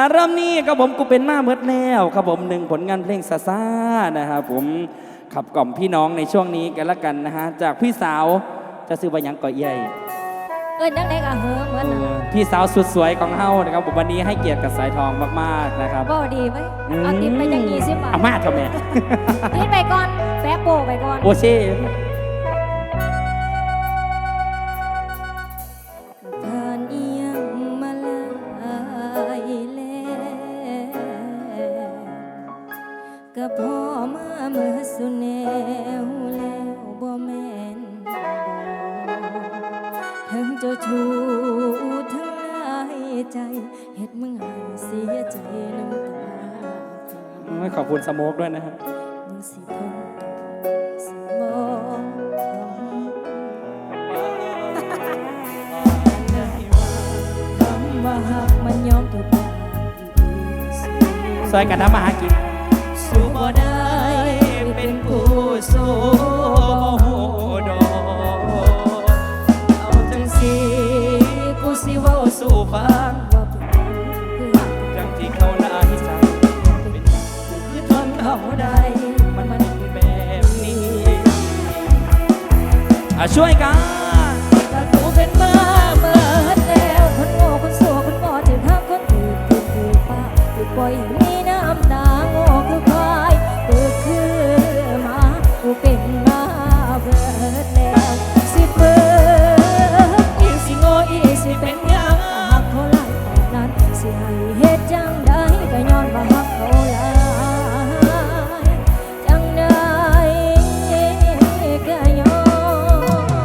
อารมณ์นี้ครับผมกูเป็นมาเมิดแล้วครับผมหนึ่งผลงานเพลงซาซานะครับผมขับกล่อมพี่น้องในช่วงนี้กันละกันนะฮะจากพี่สาวจะซื้อไปยังก่อใหญ่เอิ้นจังไดก็เฮอเหมือนเอน่ะอพี่สาวสุดสวยของเฮานะครับผมวันนี้ให้เกียรติกับสายทองมากๆนะครับบ่ดีไว้ยเอาติดไปจัง20บาทเอามาทำไมติดไปก่อนแปะโปะไปก่อนโอเช่ ก็พอมาเมื่อสุดแนวแล้วบ่แม่นบ่ทั้งเจ้าชู้ทั้งหลายใจเฮ็ดมึงให้เสียใจน้ำตาไม่ขอบคุณสโมกด้วยนะครับมึงสิทนสิบ่ทำว่าหักมันยอมทุกอย่างดีสุดซอยกันทำมาหากิน สู้บ่ได้เป็นผู้สู้บ่ฮู้ดอกเอาจังสิกูสิเว้าสู่ฟังจังที่เขาหน้าที่ใจเป็นคือทนเขาได้มันมันเป็นแบบนี้อะช่วยกัน ถือปล่อยมีน้ำตาโง่คือควายเกิดคือหมากูเป็นบ้าเบิดแล้วสิเบิดอีสิโง่อีสิเป็นหยังหักเขาหลายปานนั้นสิให้เฮ็ดจังได้ก็ย้อนว่าหักเขาหลายจังได้ก็ย้อน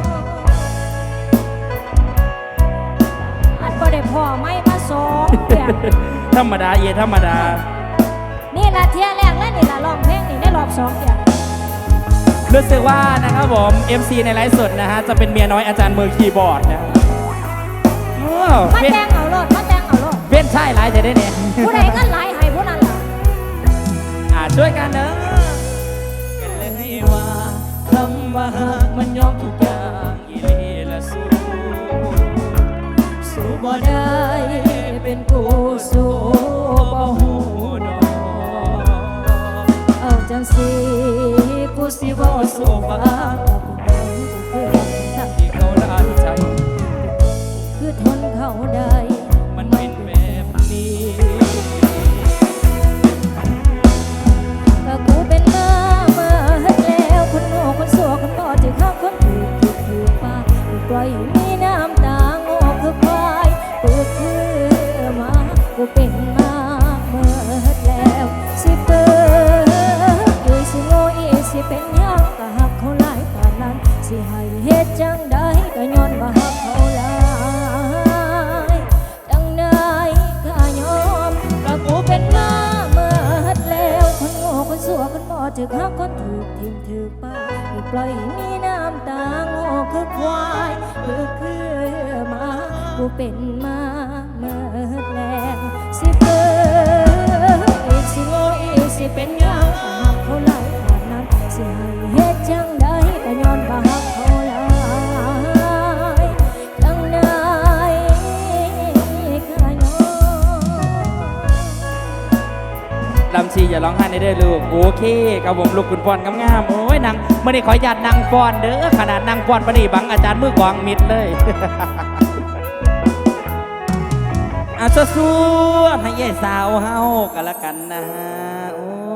อันบ่ได้พ่อไม่มาสองเดือน ธรรมดาเยธรรมดา นี่ละเที่ยแรกและนี่ละร้องเพลงนี่ได้รอบสองเดือนรู้สึกว่านะครับผม MC ในไลฟ์สดนะฮะ จะเป็นเมียน้อยอาจารย์มือคีย์บอร์ดนะโอ้มาเป็นแต่งเอาโลดมาแต่งเอาโลดเป็นใช่หลายจะได้เนี่ยผู้ใดก็หลายให้ผู้นั้นล่ะอ่าช่วยกันเนอะ กันเลยว่าคำว่าหากมันยอมทุกอย่าง เป็นผู้สู้บ่ฮู้ดอกเอาจังสิกูสิบ่สู้ฟังคือทำที่เขาละที่ใจ คือทนเขาได้มันเป็นแบบนี้ก็กูเป็นมาเมื่อแล้วคนโง่คนสัวคนบ่ถือข้าคนถือถือถือป้าปล่อยให้มีน้ำตาโง่คือควายกูคือ กูเป็นมาเมื่อแล้วสิเปิดอยู่สิโง่อีสิเป็นยังก็หักเขาหลายปานนั้นสิให้เฮ็ดจังได้ก็ย้อนว่าหักเขาหลายจังได้ก็ยอมก็กูเป็นมาเมื่อแล้วคนโง่คนสัวคนบ่ถึกหักคนถือทิมถือป้าปล่อยมีน้ำตาโง่คือควายคือคือมากูเป็นมา เป็นหยังก็หักเขาหลายปานนั้นสิให้เฮ็ดจังได้ก็ย้อนว่าหักเขาหลายจังไดก็ย้อนลำชีอย่าร้องไห้ในเด้อลูกโอเคครับผมลูกคุณปอนงามๆโอ้ยนางไม่ได้ขอหยาดนางปอนเด้อขนาดนางปอนปนีบังอาจารย์มือกวางมิดเลย อาสู้ให้ยายสาวเฮากันละกันนะฮะ